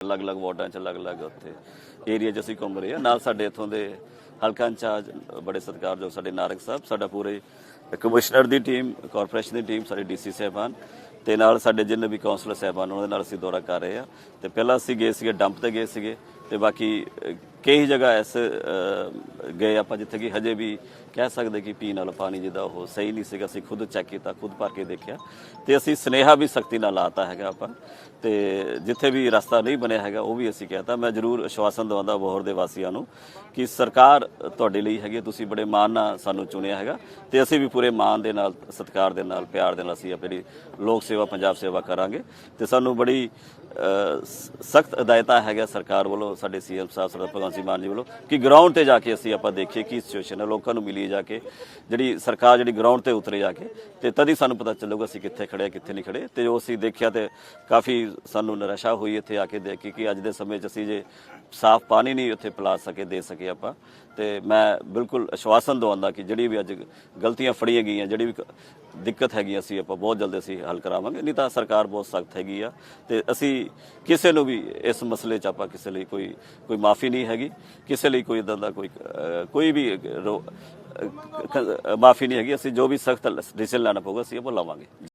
ਅਲੱਗ-ਅਲੱਗ ਵਾਰਡਾਂ 'ਚ, ਅਲੱਗ-ਅਲੱਗ ਉੱਥੇ ਏਰੀਆ 'ਚ ਅਸੀਂ ਘੁੰਮ ਰਹੇ ਹਾਂ। ਨਾਲ ਸਾਡੇ ਇੱਥੋਂ ਦੇ ਹਲਕਾ ਇੰਚਾਰਜ, ਬੜੇ ਸਤਿਕਾਰਯੋਗ ਸਾਡੇ ਨਾਰਕ ਸਾਹਿਬ, ਸਾਡਾ ਪੂਰੇ ਕਮਿਸ਼ਨਰ ਦੀ ਟੀਮ ਕਾਰਪੋਰੇਸ਼ਨ ਦੀ ਟੀਮ, ਸਾਡੇ ਡੀਸੀ ਸਾਹਿਬਾਨ ਤੇ ਨਾਲ ਸਾਡੇ ਜਿੰਨੇ ਵੀ ਕਾਉਂਸਲਰ ਸਾਹਿਬਾਨ, ਉਹਨਾਂ ਦੇ ਨਾਲ ਅਸੀਂ ਦੌਰਾ ਕਰ ਰਹੇ ਹਾਂ। ਤੇ ਪਹਿਲਾਂ ਅਸੀਂ ਗਏ ਸੀਗੇ ਡੰਪ ਤੇ ਗਏ ਸੀਗੇ ਤੇ ਬਾਕੀ ਕਈ ਜਗ੍ਹਾ ਐਸੇ ਗਏ ਆਪਾਂ ਜਿੱਥੇ ਕਿ ਹਜੇ ਵੀ ਕਹਿ ਸਕਦੇ ਕਿ ਪੀਣ ਵਾਲਾ ਪਾਣੀ ਜਿਹਦਾ ਉਹ ਸਹੀ ਨਹੀਂ ਸੀਗਾ ਅਸੀਂ ਖੁਦ ਚੈੱਕ ਕੀਤਾ ਖੁਦ ਭਰ ਕੇ ਦੇਖਿਆ। ਤੇ ਅਸੀਂ ਸਨੇਹਾ ਵੀ ਸਖਤੀ ਨਾਲ ਲਾਤਾ ਹੈਗਾ ਆਪਾਂ। ਤੇ ਜਿੱਥੇ ਵੀ ਰਸਤਾ ਨਹੀਂ ਬਣਿਆ ਹੈਗਾ ਉਹ ਵੀ ਅਸੀਂ ਕਹਿਤਾ। ਮੈਂ ਜ਼ਰੂਰ ਅਸ਼ਵਾਸਨ ਦਵਾਉਂਦਾ ਬੋਹਰ ਦੇ ਵਾਸੀਆਂ ਨੂੰ ਕਿ ਸਰਕਾਰ ਤੁਹਾਡੇ ਲਈ ਹੈਗੀ ਹੈ, ਤੁਸੀਂ ਬੜੇ ਮਾਣ ਨਾਲ ਸਾਨੂੰ ਚੁਣਿਆ ਹੈਗਾ। ਤੇ ਅਸੀਂ ਵੀ ਪੂਰੇ ਮਾਣ ਦੇ ਨਾਲ ਸਤਿਕਾਰ ਦੇ ਨਾਲ ਪਿਆਰ ਦੇ ਨਾਲ ਅਸੀਂ ਆਪਣੀ ਲੋਕ ਸੇਵਾ ਪੰਜਾਬ ਸੇਵਾ ਕਰਾਂਗੇ। ਤੇ ਸਾਨੂੰ ਬੜੀ ਸਖਤ ਹਦਾਇਤਾਂ ਹੈਗਾ ਸਰਕਾਰ ਵੱਲੋਂ ਸਾਡੇ ਸੀਐਮ ਸਾਹਿਬ ਸਰਦਾਰ ਭਗਵੰਤ ਮਾਨ ਜੀ ਵੱਲੋਂ ਕਿ ਗਰਾਊਂਡ ਤੇ ਜਾ ਕੇ ਅਸੀਂ ਆਪਾਂ ਦੇਖੀਏ ਕੀ ਸਿਚੁਏਸ਼ਨ ਹੈ ਲੋਕਾਂ ਨੂੰ ਮਿਲੀ ਜਾ ਕੇ ਜਿਹੜੀ ਸਰਕਾਰ ਜਿਹੜੀ ਗਰਾਊਂਡ ਤੇ ਉਤਰੇ ਜਾ ਕੇ ਤੇ ਤਦ ਹੀ ਸਾਨੂੰ ਪਤਾ ਚੱਲੂਗਾ ਅਸੀਂ ਕਿੱਥੇ ਖੜੇ ਹਾਂ, ਕਿੱਥੇ ਨਹੀਂ ਖੜੇ। ਤੇ ਜੋ ਅਸੀਂ ਦੇਖਿਆ ਤੇ ਕਾਫੀ ਸਾਨੂੰ ਨਿਰਾਸ਼ਾ ਹੋਈ ਇੱਥੇ ਆ ਕੇ ਦੇਖ ਕੇ ਕਿ ਅੱਜ ਦੇ ਸਮੇਂ 'ਚ ਅਸੀਂ ਜੇ ਸਾਫ਼ ਪਾਣੀ ਨਹੀਂ ਉੱਥੇ ਪਿਲਾ ਸਕੇ ਦੇ ਸਕੇ ਆਪਾਂ ਤੇ ਮੈਂ ਬਿਲਕੁਲ ਅਸ਼ਵਾਸਨ ਦਵਾਉਂਦਾ ਕਿ ਜਿਹੜੀ ਵੀ ਅੱਜ ਗਲਤੀਆਂ ਫੜੀਆਂ ਗਈਆਂ, ਜਿਹੜੀ ਵੀ ਦਿੱਕਤ ਹੈਗੀ ਅਸੀਂ ਆਪਾਂ ਬਹੁਤ ਜਲਦੀ ਅਸੀਂ ਹੱਲ ਕਰਾਵਾਂਗੇ। ਨਹੀਂ ਤਾਂ ਸਰਕਾਰ ਬਹੁਤ ਸਖਤ ਹੈਗੀ ਆ ਤੇ ਅਸੀਂ ਕਿਸੇ ਨੂੰ ਵੀ ਇਸ ਮਸਲੇ 'ਚ ਆਪਾਂ ਕਿਸੇ ਲਈ ਕੋਈ ਕੋਈ ਮਾਫੀ ਨਹੀਂ ਹੈਗੀ। ਕਿਸੇ ਲਈ ਕੋਈ ਇਦਾਂ ਦਾ ਕੋਈ ਕੋਈ ਵੀ ਮਾਫੀ ਨਹੀਂ ਹੈਗੀ। ਅਸੀਂ ਜੋ ਵੀ ਸਖਤ ਡਿਸੀਜਨ ਲੈਣਾ ਪਊਗਾ, ਅਸੀਂ ਉਹ ਲਾਵਾਂਗੇ।